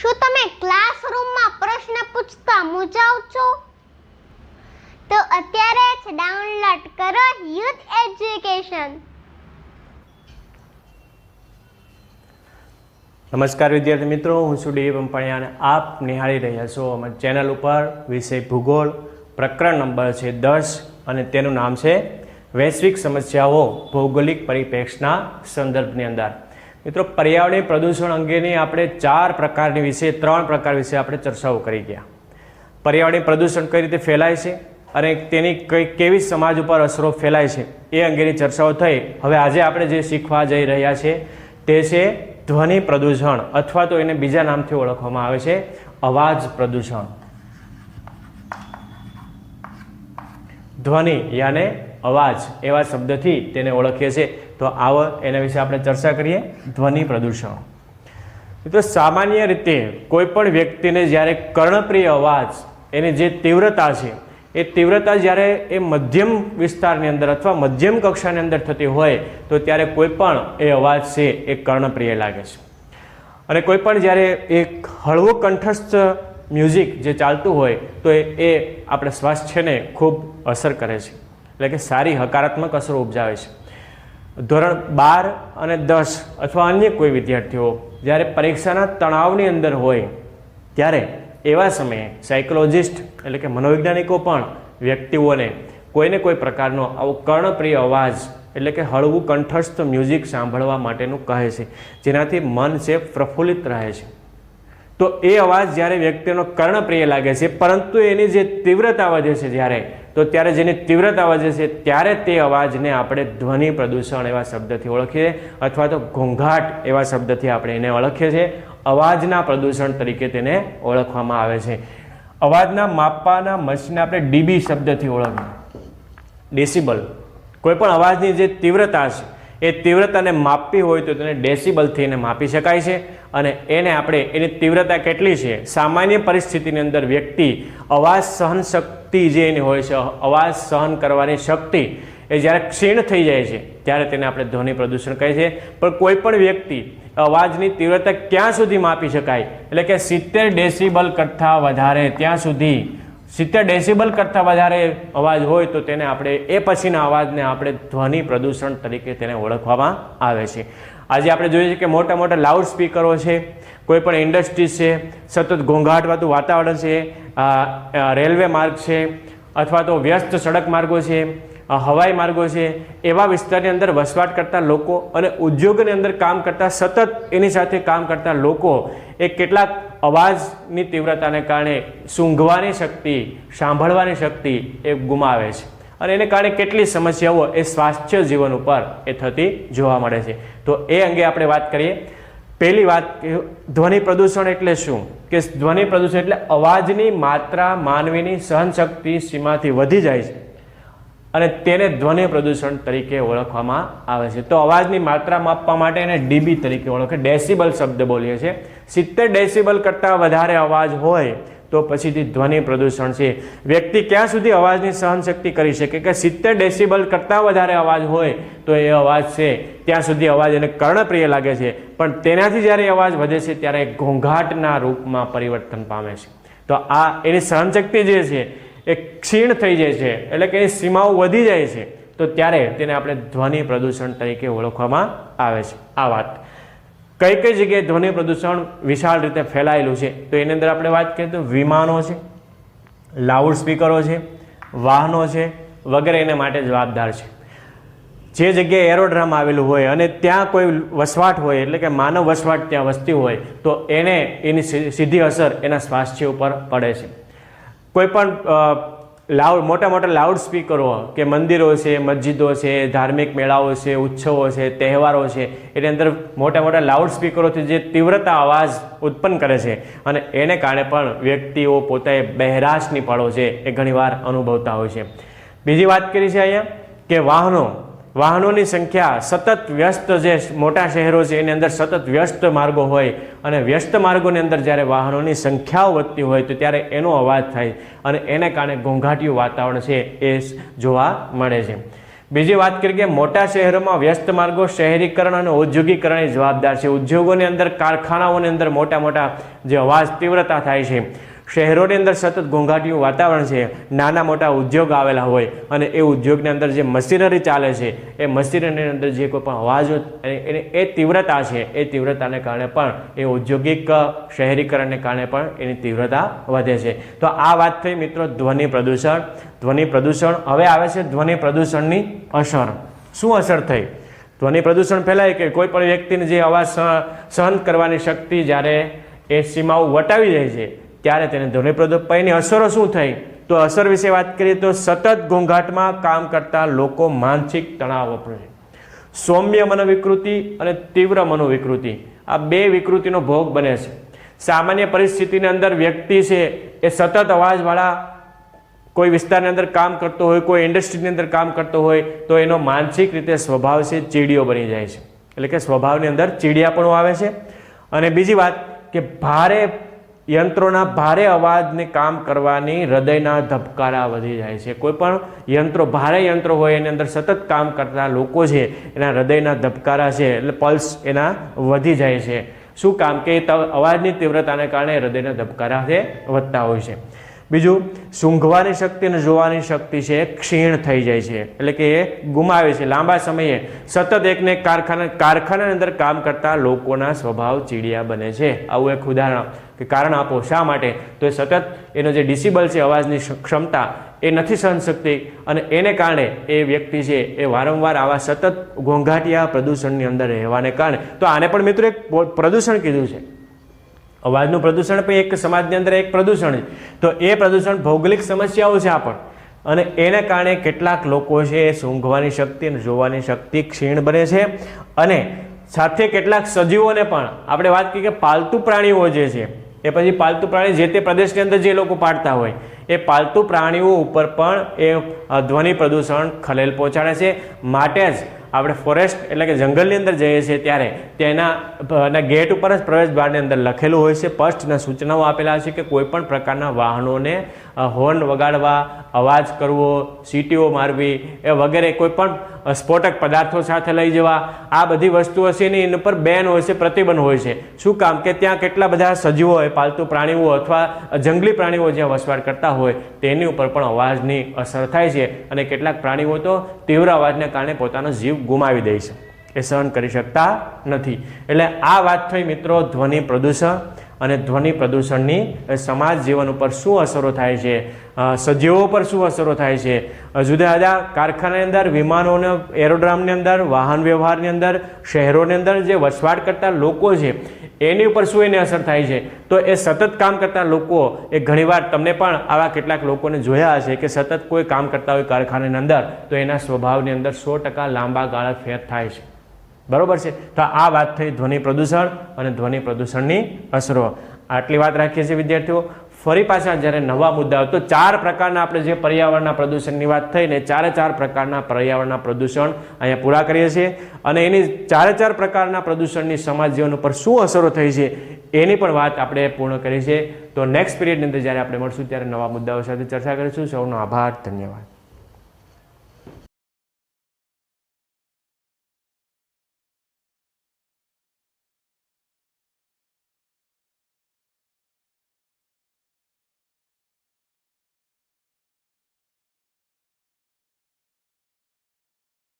શું તમે ક્લાસરૂમમાં પ્રશ્ન પૂછતા મૂંઝાવ છો? તો અત્યારે જ ડાઉનલોડ કરો યુથ એજ્યુકેશન. નમસ્કાર વિદ્યાર્થી મિત્રો, હું છું ડી. પંપાણી અને આપ નિહાળી રહ્યા છો અમારી ચેનલ ઉપર વિષય ભૂગોળ, પ્રકરણ નંબર છે દસ અને તેનું નામ છે વૈશ્વિક સમસ્યાઓ ભૌગોલિક પરિપ્રેક્ષના સંદર્ભની અંદર. મિત્રો, પર્યાવરણીય પ્રદૂષણ અંગેની આપણે ચાર પ્રકારની વિશે, ત્રણ પ્રકાર વિશે આપણે ચર્ચાઓ કરી ગયા. પર્યાવરણીય પ્રદૂષણ કઈ રીતે ફેલાય છે અને તેની કઈ, કેવી સમાજ ઉપર અસરો ફેલાય છે એ અંગેની ચર્ચાઓ થઈ. હવે આજે આપણે જે શીખવા જઈ રહ્યા છે તે છે ધ્વનિ પ્રદૂષણ, અથવા તો એને બીજા નામથી ઓળખવામાં આવે છે, અવાજ પ્રદૂષણ. ધ્વનિ યાને અવાજ એવા શબ્દથી તેને ઓળખીએ છીએ. તો આવો એના વિશે આપણે ચર્ચા કરીએ, ધ્વનિ પ્રદૂષણ. તો સામાન્ય રીતે કોઈ પણ વ્યક્તિને જ્યારે કર્ણપ્રિય અવાજ, એની જે તીવ્રતા છે, એ તીવ્રતા જ્યારે એ મધ્યમ વિસ્તારની અંદર અથવા મધ્યમ કક્ષાની અંદર થતી હોય, તો ત્યારે કોઈ પણ એ અવાજ છે એ કર્ણપ્રિય લાગે છે. અને કોઈપણ જ્યારે એક હળવું કંઠસ્થ મ્યુઝિક જે ચાલતું હોય, તો એ આપણે સ્વાસ્થ્યને ખૂબ અસર કરે છે. એટલે કે સારી હકારાત્મક અસરો ઉપજાવે છે. ધોરણ બાર અને દસ અથવા અન્ય કોઈ વિદ્યાર્થીઓ જ્યારે પરીક્ષાના તણાવની અંદર હોય, ત્યારે એવા સમયે સાયકોલોજિસ્ટ એટલે કે મનોવૈજ્ઞાનિકો પણ વ્યક્તિઓને કોઈને કોઈ પ્રકારનો આવો કર્ણપ્રિય અવાજ એટલે કે હળવું કંઠસ્થ મ્યુઝિક સાંભળવા માટેનું કહે છે, જેનાથી મન છે પ્રફુલ્લિત રહે છે. તો એ અવાજ જ્યારે વ્યક્તિનો કર્ણપ્રિય લાગે છે, પરંતુ એની જે તીવ્રતા વધે છે જ્યારે તો ત્યારે જેની તીવ્રતા વધે છે ત્યારે તે અવાજને આપણે ધ્વનિ પ્રદૂષણ એવા શબ્દથી ઓળખીએ અથવા તો ઘોંઘાટ એવા શબ્દથી આપણે એને ઓળખીએ છીએ. અવાજના પ્રદૂષણ તરીકે તેને ઓળખવામાં આવે છે. અવાજના માપવાના મશીનને આપણે ડીબી શબ્દથી ઓળખીએ. ડેસિબલ કોઈ પણ અવાજની જે તીવ્રતા છે એ તીવ્રતાને માપવી હોય તો તેને ડેસિબલથી એને માપી શકાય છે. અને એને આપણે એની તીવ્રતા કેટલી છે? સામાન્ય પરિસ્થિતિની અંદર વ્યક્તિ અવાજ સહન શક્તિ જે એની હોય છે, અવાજ સહન કરવાની શક્તિ એ જ્યારે ક્ષીણ થઈ જાય છે, ત્યારે તેને આપણે ધ્વનિ પ્રદૂષણ કહીએ છીએ પણ કોઈ પણ વ્યક્તિ અવાજની તીવ્રતા ક્યાં સુધી માપી શકાય? એટલે કે સિત્તેર ડેસિબલ કરતાં વધારે ત્યાં સુધી સિત્તેર ડેસિબલ કરતાં વધારે અવાજ હોય તો તેને આપણે એ પછીના અવાજને આપણે ધ્વનિ પ્રદૂષણ તરીકે તેને ઓળખવામાં આવે છે. આજે આપણે જોઈએ છીએ કે મોટા મોટા લાઉડ સ્પીકરો છે, કોઈ પણ ઇન્ડસ્ટ્રીઝ છે, સતત ઘોંઘાટવાતું વાતાવરણ છે રેલવે માર્ગ છે, અથવા તો વ્યસ્ત સડક માર્ગો છે હવાઈ માર્ગો છે, એવા વિસ્તારની અંદર વસવાટ કરતા લોકો અને ઉદ્યોગની અંદર કામ કરતા સતત એની સાથે કામ કરતા લોકો એ કેટલાક અવાજની તીવ્રતાને કારણે સૂંઘવાની શક્તિ, સાંભળવાની શક્તિ એ ગુમાવે છે. અને એને કારણે કેટલી સમસ્યાઓ એ સ્વાસ્થ્ય જીવન ઉપર એ થતી જોવા મળે છે. તો એ અંગે આપણે વાત કરીએ. પહેલી વાત ધ્વનિ પ્રદૂષણ એટલે શું? કે ધ્વનિ પ્રદૂષણ એટલે અવાજની માત્રા માનવીની સહનશક્તિ સીમાથી વધી જાય છે. અને તેને ધ્વનિ પ્રદૂષણ તરીકે ઓળખવામાં આવે છે. તો અવાજની માત્રા માપવા માટે એને ડીબી તરીકે ઓળખે. ડેસિબલ શબ્દ બોલીએ છીએ. સિત્તેર ડેસિબલ કરતાં વધારે અવાજ હોય તો પછીથી ધ્વનિ પ્રદૂષણ છે. વ્યક્તિ ક્યાં સુધી અવાજની સહનશક્તિ કરી શકે કે સિત્તેર ડેસિબલ કરતાં વધારે અવાજ હોય તો એ અવાજ છે. ત્યાં સુધી અવાજ એને કર્ણપ્રિય લાગે છે. પણ તેનાથી જ્યારે અવાજ વધે છે ત્યારે ઘોંઘાટના રૂપમાં પરિવર્તન પામે છે. તો આ એની સહનશક્તિ જે છે એ ક્ષીણ થઈ જાય છે, એટલે કે એની સીમાઓ વધી જાય છે, તો ત્યારે તેને આપણે ધ્વનિ પ્રદૂષણ તરીકે ઓળખવામાં આવે છે. આ વાત. કઈ કઈ જગ્યાએ ધ્વનિ પ્રદૂષણ વિશાળ રીતે ફેલાયેલું છે, તો એની અંદર આપણે વાત કરીએ તો વિમાનો છે, લાઉડ સ્પીકરો છે, વાહનો છે, વગેરે એને માટે જવાબદાર છે. જે જગ્યાએ એરોડ્રામ આવેલું હોય અને ત્યાં કોઈ વસવાટ હોય, એટલે કે માનવ વસવાટ ત્યાં વસતી હોય, તો એને એની સીધી અસર એના સ્વાસ્થ્ય ઉપર પડે છે. કોઈ પણ લાઉડ, મોટા મોટા લાઉડ સ્પીકરો કે મંદિરો છે, મસ્જિદો છે, ધાર્મિક મેળાઓ છે, ઉત્સવો છે, તહેવારો છે, એની અંદર મોટા મોટા લાઉડ સ્પીકરોથી જે તીવ્રતા અવાજ ઉત્પન્ન કરે છે અને એને કારણે પણ વ્યક્તિઓ પોતે બહેરાશની પડો છે એ ઘણીવાર અનુભવતા હોય છે. બીજી વાત કરી છે અહીંયા કે વાહનો વાહનોની સંખ્યા સતત વ્યસ્ત જે મોટા શહેરો છે, એની અંદર સતત વ્યસ્ત માર્ગો હોય અને વ્યસ્ત માર્ગોની અંદર જ્યારે વાહનોની સંખ્યાઓ વધતી હોય તો ત્યારે એનો અવાજ થાય અને એને કારણે ઘોંઘાટિયું વાતાવરણ છે એ જોવા મળે છે. બીજી વાત કરીએ કે મોટા શહેરોમાં વ્યસ્ત માર્ગો શહેરીકરણ અને ઔદ્યોગિકરણ જવાબદાર છે. ઉદ્યોગોની અંદર કારખાનાઓની અંદર મોટા મોટા જે અવાજ તીવ્રતા થાય છે. શહેરોની અંદર સતત ઘોંઘાટિયું વાતાવરણ છે, નાના મોટા ઉદ્યોગ આવેલા હોય અને એ ઉદ્યોગની અંદર જે મશીનરી ચાલે છે, એ મશીનરીની અંદર જે કોઈ પણ અવાજો એ- એ તીવ્રતા છે, એ તીવ્રતાને કારણે પણ એ ઔદ્યોગિક શહેરીકરણને કારણે પણ એની તીવ્રતા વધે છે. તો આ વાત થઈ મિત્રો ધ્વનિ પ્રદૂષણ. ધ્વનિ પ્રદૂષણ હવે આવે છે ધ્વનિ પ્રદૂષણની અસર. શું અસર થઈ? ધ્વનિ પ્રદૂષણ ફેલાય કે કોઈ પણ વ્યક્તિને જે અવાજ સહ- સહન કરવાની શક્તિ જ્યારે એ સીમાઓ વટાવી જાય છે ત્યારે તેને ધ્વનિ પ્રદૂષણ એની અસરો શું થઈ? તો અસર વિશે વાત કરીએ તો સતત ઘોંઘાટમાં કામ કરતા લોકો માનસિક તણાવ વપરે સૌમ્ય મનોવિકૃતિ અને તીવ્ર મનોવિકૃતિ આ બે વિકૃતિનો ભોગ બને છે. સામાન્ય પરિસ્થિતિની અંદર વ્યક્તિ છે એ સતત અવાજવાળા કોઈ વિસ્તારની અંદર કામ કરતો હોય, કોઈ ઇન્ડસ્ટ્રીની અંદર કામ કરતો હોય, તો એનો માનસિક રીતે સ્વભાવ છે ચીડિયો બની જાય છે. એટલે કે સ્વભાવની અંદર ચીડિયાપણું આવે છે. અને બીજી વાત કે ભારે યંત્રોના ભારે અવાજને કામ કરવાની હૃદયના ધબકારા વધી જાય છે. કોઈ પણ યંત્રો, ભારે યંત્રો હોય, એની અંદર સતત કામ કરતા લોકો છે, એના હૃદયના ધબકારા છે, એટલે પલ્સ એના વધી જાય છે. શું કામ? કે અવાજની તીવ્રતાને કારણે હૃદયના ધબકારા છે, વધતા હોય છે. બીજું, સૂંઘવાની શક્તિ અને જોવાની શક્તિ છે, ક્ષીણ થઈ જાય છે, એટલે કે એ ગુમાવે છે. લાંબા સમયે સતત એકને કારખાના, કારખાનાની અંદર કામ કરતા લોકોના સ્વભાવ ચીડિયા બને છે. આવું એક ઉદાહરણ. કે કારણ આપો શા માટે? તો એ સતત એનો જે ડિસિબલ છે અવાજની ક્ષમતા એ નથી સહન શકતી અને એને કારણે એ વ્યક્તિ છે એ વારંવાર આવા સતત ઘોંઘાટિયા પ્રદૂષણની અંદર રહેવાને કારણે, તો આને પણ મિત્રો એક પ્રદૂષણ કીધું છે. અવાજનું પ્રદૂષણ પણ એક સમાજની અંદર એક પ્રદૂષણ છે. તો એ પ્રદૂષણ ભૌગોલિક સમસ્યાઓ છે આ પણ. અને એને કારણે કેટલાક લોકો છે એ સૂંઘવાની શક્તિ અને જોવાની શક્તિ ક્ષીણ બને છે. અને સાથે કેટલાક સજીવોને પણ આપણે વાત કરીએ કે પાલતુ પ્રાણીઓ જે છે એ પછી પાલતુ પ્રાણી જે તે પ્રદેશની અંદર જે લોકો પાળતા હોય, એ પાલતુ પ્રાણીઓ ઉપર પણ એ ધ્વનિ પ્રદૂષણ ખલેલ પહોંચાડે છે. માટે જ આપણે ફોરેસ્ટ એટલે કે જંગલની અંદર જઈએ છીએ ત્યારે તેના ગેટ ઉપર જ પ્રવેશ દ્વારની અંદર લખેલું હોય છે. સ્પષ્ટ સૂચનાઓ આપેલા છે કે કોઈ પણ પ્રકારના વાહનોને હોર્ન વગાડવા, અવાજ કરવો, સીટીઓ મારવી, એ વગેરે કોઈપણ સ્ફોટક પદાર્થો સાથે લઈ જવા, આ બધી વસ્તુઓ છે એની એના પર બેન હોય છે, પ્રતિબંધ હોય છે. શું કામ કે ત્યાં કેટલા બધા સજીવો હોય, પાલતુ પ્રાણીઓ અથવા જંગલી પ્રાણીઓ જ્યાં વસવાટ કરતા હોય, તેની ઉપર પણ અવાજની અસર થાય છે અને કેટલાક પ્રાણીઓ તો તીવ્ર અવાજને કારણે પોતાનો જીવ ગુમાવી દે છે. એ સહન કરી શકતા નથી. એટલે આ વાત થઈ મિત્રો ધ્વનિ પ્રદૂષણ અને ધ્વનિ પ્રદૂષણની સમાજ જીવન ઉપર શું અસરો થાય છે? સજીવો પર શું અસરો થાય છે? જુદા જુદા કારખાનાની અંદર, વિમાનોને, એરોડ્રામની અંદર, વાહન વ્યવહારની અંદર, શહેરોની અંદર જે વસવાટ કરતા લોકો છે, એની ઉપર શું એની અસર થાય છે? તો એ સતત કામ કરતા લોકો, એ ઘણીવાર તમને પણ આવા કેટલાક લોકોને જોયા હશે કે સતત કોઈ કામ કરતા હોય કારખાનાની અંદર, તો એના સ્વભાવની અંદર સો ટકા લાંબા ગાળા ફેર થાય છે. બરોબર છે? તો આ વાત થઈ ધ્વનિ પ્રદૂષણ અને ધ્વનિ પ્રદૂષણની અસરો. આટલી વાત રાખીએ છીએ વિદ્યાર્થીઓ. ફરી પાછા જ્યારે નવા મુદ્દાઓ તો ચાર પ્રકારના આપણે જે પર્યાવરણના પ્રદૂષણની વાત થઈ ને ચારે ચાર પ્રકારના પર્યાવરણના પ્રદૂષણ અહીંયા પૂરા કરીએ છીએ. અને એની ચારે ચાર પ્રકારના પ્રદૂષણની સમાજ જીવન ઉપર શું અસરો થઈ છે એની પણ વાત આપણે પૂર્ણ કરી છે તો નેક્સ્ટ પીરિયડની અંદર જ્યારે આપણે મળશું ત્યારે નવા મુદ્દાઓ સાથે ચર્ચા કરીશું. સૌનો આભાર. ધન્યવાદ.